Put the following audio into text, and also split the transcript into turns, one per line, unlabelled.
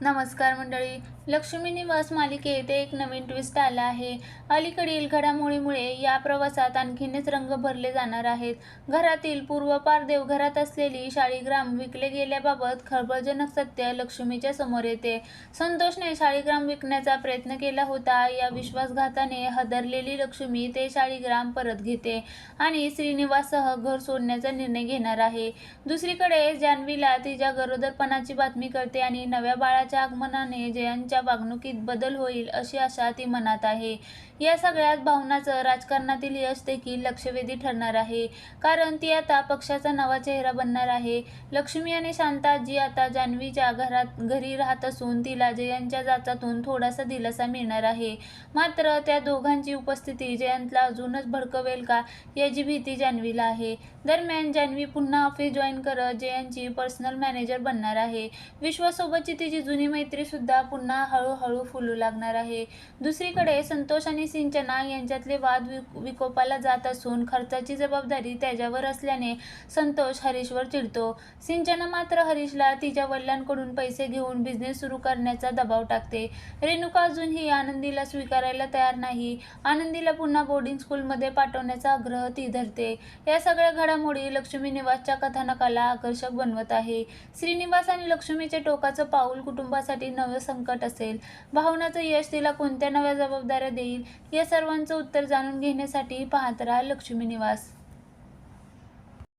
नमस्कार मंडळी. लक्ष्मी निवास मालिकेत एक नवीन ट्विस्ट आला आहे. अलीकडील घडामोडीमुळे या प्रवासात आणखीनच रंग भरले जाणार आहेत. घरातील पूर्वपार देवघरात असलेली शाळीग्राम विकले गेल्याबाबत खळबळजनक सत्य लक्ष्मीच्या समोर येते. संतोषने शाळीग्राम विकण्याचा प्रयत्न केला होता. या विश्वासघाताने हदरलेली लक्ष्मी ते शाळीग्राम परत घेते आणि श्रीनिवाससह घर सोडण्याचा निर्णय घेणार आहे. दुसरीकडे जान्हवीला तिच्या गरोदरपणाची बातमी कळते आणि नव्या बाळाच्या आगमनाने जयांच्या वागणुकीत बदल होईल अशी आशा ती मनात आहे. या सगळ्यात भावनाचं राजकारणातील यश देखील लक्षवेधी ठरणार आहे. कारण ती आता पक्षाचा नवा चेहरा बनणार आहे. लक्ष्मी आणि शांता जी आता जान्हवीच्या घरात घरी राहत असून तिला जयंतच्या जाचातून थोडासा दिलासा मिळणार आहे. मात्र त्या दोघांची उपस्थिती जयंतला अजूनच भडकवेल का याची भीती जान्हवीला आहे. दरम्यान जान्हवी पुन्हा ऑफिस जॉईन करत जयंतची पर्सनल मॅनेजर बनणार आहे. विश्वासोबतची तिची जुनी मैत्री सुद्धा पुन्हा हळूहळू फुलू लागणार आहे. दुसरीकडे संतोष आणि सिंचना यांच्यातले वाद विकोपाला जात असून खर्चाची जबाबदारी त्याच्यावर असल्याने संतोष हरीशवर चिडतो. सिंचना मात्र हरीशला तिच्या वडिलांकडून पैसे घेऊन बिझनेस सुरू करण्याचा दबाव टाकते. रेणुका अजूनही आनंदीला स्वीकारायला तयार नाही. आनंदीला पुन्हा बोर्डिंग स्कूलमध्ये पाठवण्याचा आग्रह ती धरते. या सगळ्या घडामोडी लक्ष्मी निवासच्या कथानकाला आकर्षक बनवत आहे. श्रीनिवास आणि लक्ष्मीचे टोकाचं पाऊल कुटुंब कुटुंबासाठी नवं संकट असेल. भावनाचं यश तिला कोणत्या नव्या जबाबदाऱ्या देईल? या सर्वांचं उत्तर जाणून घेण्यासाठी पाहत राहा लक्ष्मी निवास.